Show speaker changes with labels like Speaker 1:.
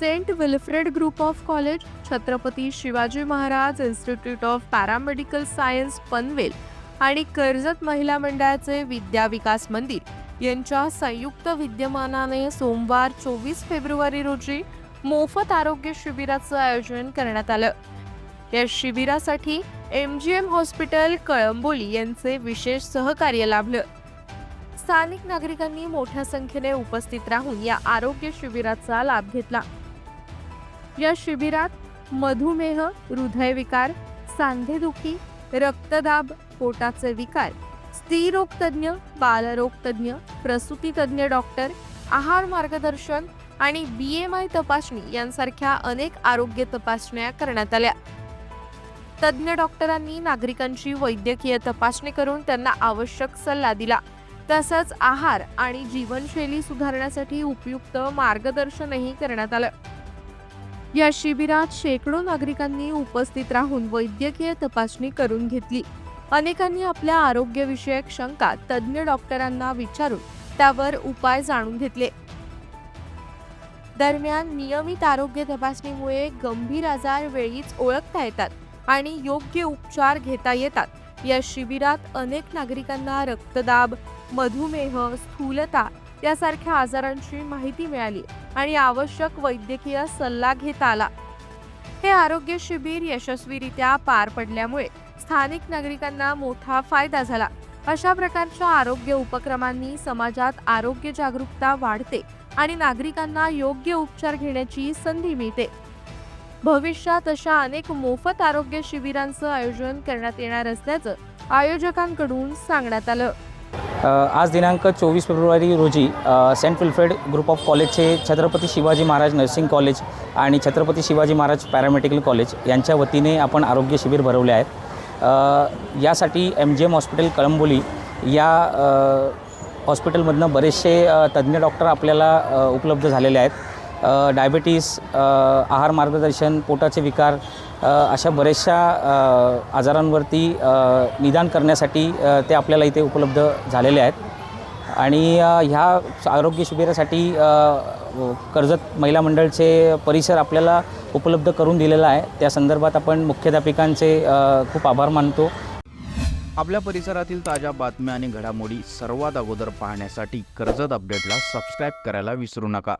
Speaker 1: Saint Wilfred group of college Chhatrapati Shivaji Maharaj institute of paramedical science Panvel आणि कर्जत महिला मंडळाचे विद्या विकास मंदिर. यांच्या संयुक्त विद्यमानाने सोमवार चोवीस फेब्रुवारी रोजी मोफत आरोग्य शिबिराचं आयोजन करण्यात आलं. या शिबिरासाठी M G M hospital Kalamboli यांचे विशेष सहकार्य लाभलं. स्थानिक नागरिकांनी मोठ्या संख्येने उपस्थित राहून या आरोग्य शिबिराचा लाभ घेतला. या शिबिरात मधुमेह हृदयविकार सांधेदुखी रक्तदाब पोटाचे विकार स्त्रीरोगतज्ञ बालरोगतज्ञ प्रसूतीतज्ञ प्रसूती डॉक्टर आहार मार्गदर्शन आणि बी एम आय तपासणी यांसारख्या अनेक आरोग्य तपासण्या करण्यात आल्या. तज्ज्ञ डॉक्टरांनी नागरिकांची वैद्यकीय तपासणी करून त्यांना आवश्यक सल्ला दिला. तसंच आहार आणि जीवनशैली सुधारण्यासाठी उपयुक्त मार्गदर्शनही करण्यात आलं. या शिबिरात शेकडो नागरिकांनी उपस्थित राहून वैद्यकीय तपासणी करून घेतली. अनेकांनी आपल्या आरोग्यविषयक शंका तज्ज्ञ डॉक्टरांना विचारून त्यावर उपाय जाणून घेतले. दरम्यान नियमित आरोग्य तपासणीमुळे गंभीर आजार वेळीच ओळखता येतात आणि योग्य उपचार घेता येतात. या शिबिरात अनेक नागरिकांना रक्तदाब मधुमेह स्थूलता यासारख्या आजारांची माहिती मिळाली. आणि आवश्यक वैद्यकीय सल्ला घेता आला. हे आरोग्य शिबिर यशस्वीरित्या पार पडल्यामुळे स्थानिक नागरिकांना मोठा फायदा झाला. अशा प्रकारच्या आरोग्य उपक्रमांनी समाजात आरोग्य जागरूकता वाढते आणि नागरिकांना योग्य उपचार घेण्याची संधी मिळते. भविष्यात अशा अनेक मोफत आरोग्य शिबिरांचं आयोजन करण्यात येणार असल्याचं आयोजकांकडून सांगण्यात आलं.
Speaker 2: आज दिनांक चोवीस फेब्रुवारी रोजी सेंट विल्फ्रेड ग्रुप ऑफ कॉलेजचे छत्रपती शिवाजी महाराज नर्सिंग कॉलेज आणि छत्रपती शिवाजी महाराज पॅरामेडिकल कॉलेज यांच्या वतीने आपण आरोग्य शिबिर भरवले आहेत. यासाठी M G M hospital Kalamboli या हॉस्पिटलमधनं बरेचसे तज्ज्ञ डॉक्टर आपल्याला उपलब्ध झालेले आहेत. अ, डायबिटीस आहार मार्गदर्शन पोटाचे विकार अशा बऱ्याचशा आजारांवरती निदान करण्यासाठी ते आपल्याला इथे उपलब्ध झालेले आहेत. आणि ह्या आरोग्य शिबिरासाठी कर्जत महिला मंडळचे परिसर आपल्याला उपलब्ध करून दिलेला आहे. त्या संदर्भात आपण मुख्याध्यापिकांचे खूप आभार मानतो.
Speaker 3: आपल्या परिसरातील ताज्या बातम्या आणि घडामोडी सर्वात अगोदर पाहण्यासाठी कर्जत अपडेटला सबस्क्राईब करायला विसरू नका.